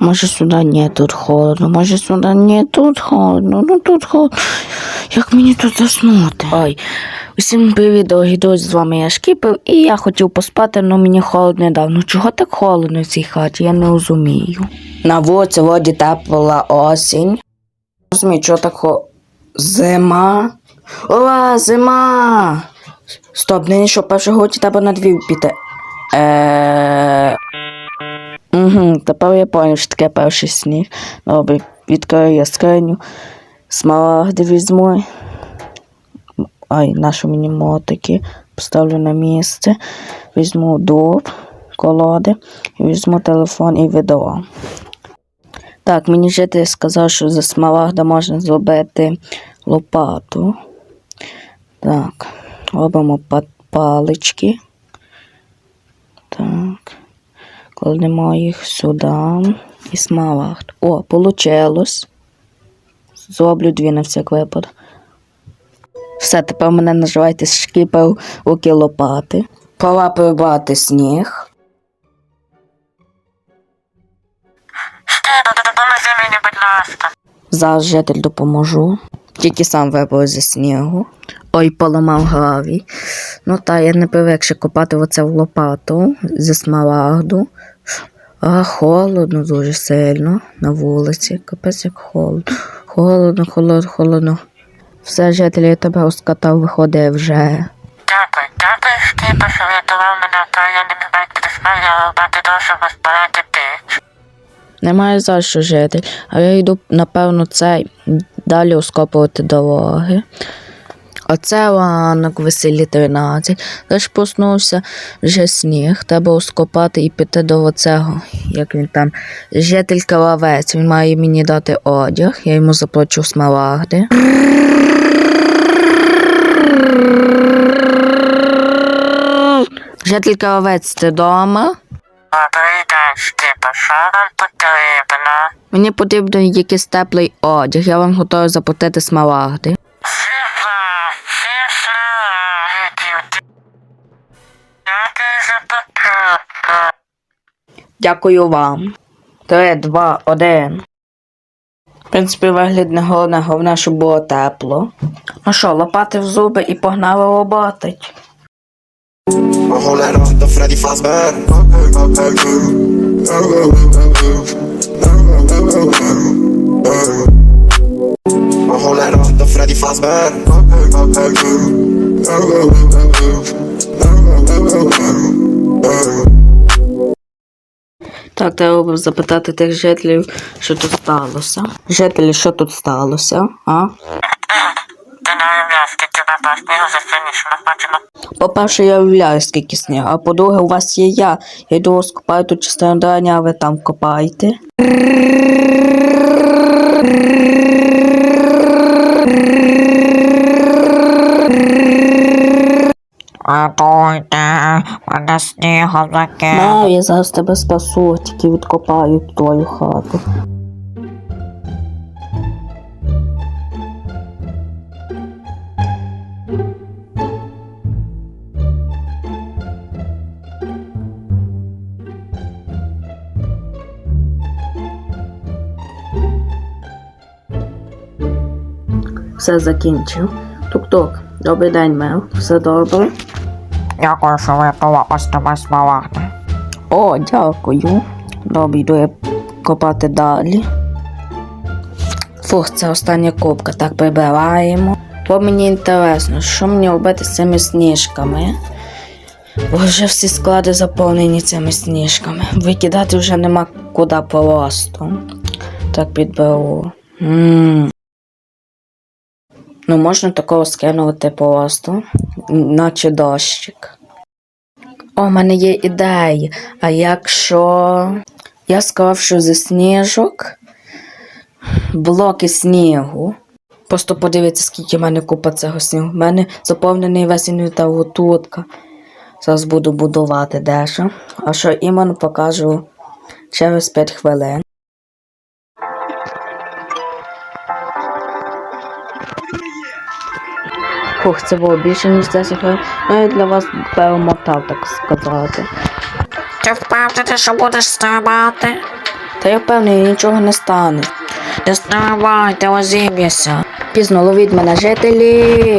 Може сюди ні, тут холодно, може сюди ні, тут холодно, ну тут холодно. Як мені тут заснути? Ой, усім привіт, дорогі друзі, з вами я Шкіпер, і я хотів поспати, але мені холодно не дав. Ну чого так холодно в цій хаті, я не розумію. На вулиці вроді тепла осінь. Розумію, чого так хо... Зима. Ура, зима! Стоп, нині що перший годі треба на дві піти. Е... Угу, тепер я поняв, що таке перший сніг. Добре, відкрию я скриню. Смарагди візьму. Ай, нашу мені мотики. Поставлю на місце. Візьму дуб, колоди, візьму телефон і відео. Так, мені житель сказав, що за смарагда можна зробити лопату. Так, робимо палички. Так. Кладемо їх сюди і смарагд. О, получилось. Зроблю дві на всяк випадок. Все, тепер мене називайте шкіпер руки лопати. Пора прибрати сніг. Штепа, допоможи мені, будь ласка. Зараз житель допоможу. Тільки сам вибрав зі снігу. Ой, поламав гравій. Ну та я не привик ще копати оце в лопату зі смарагду. А холодно дуже сильно на вулиці. Капець як холодно. Холодно, холодно, холодно. Все, житель, я тебе розкатав, виходить вже. Дякую, дякую, що врятував мене, то я не міг бачити я робити того, щоб піч. Немає за що жити. А я йду, напевно, цей далі оскопувати дороги. Оце ранок веселі 13. Лиш проснувся вже сніг. Треба оскопати і піти до оцього, як він там, житель кававець. Він має мені дати одяг, я йому заплачу смарагди. Житель кававець, ти вдома? Добрий день, Штепа, що вам потрібно? Мені потрібен якийсь теплий одяг, я вам готовий заплатити смарагди. Дякую вам. Три, два, один. В принципі, вигляд не головне, головне, щоб було тепло. Ну що, лопати в зуби і погнали роботить. Так, треба запитати тих жителів, що тут сталося. Жителі, що тут сталося, а? По-перше, я уявляю, скільки сніг, а по-друге, у вас є я. Я йду скупаю тут частину дання, а ви там копаєте. Рятуйте, мене снігом закинув. Я зараз тебе спасу, тільки відкопаю твою хату. Все закінчив. Тук-тук, добрий день, мев. Все добре? Дякую, що врятував ось тебе смарагди. О, дякую. Добре, йду я копати далі. Фух, це остання кубка. Так прибираємо. Бо мені інтересно, що мені робити з цими сніжками. Бо вже всі склади заповнені цими сніжками. Викидати вже нема куди просто. Так підберу. м Ну, можна такого скинути просто, наче дощик. О, в мене є ідеї. А якщо я сказав, що зі сніжок блоки снігу. Просто подивіться, скільки в мене купа цього снігу. У мене заповнений весь інвентар готутка. Зараз буду будувати дещо. А що іменно покажу через 5 хвилин. Фух, це було більше, ніж 10 хвилин. Ну, я для вас перемотав, так сказати. Ти впевнений, що будеш стрибати? Та я впевнений, нічого не стане. Не ставайте, озім'яся. Пізно ловіть мене, жителі.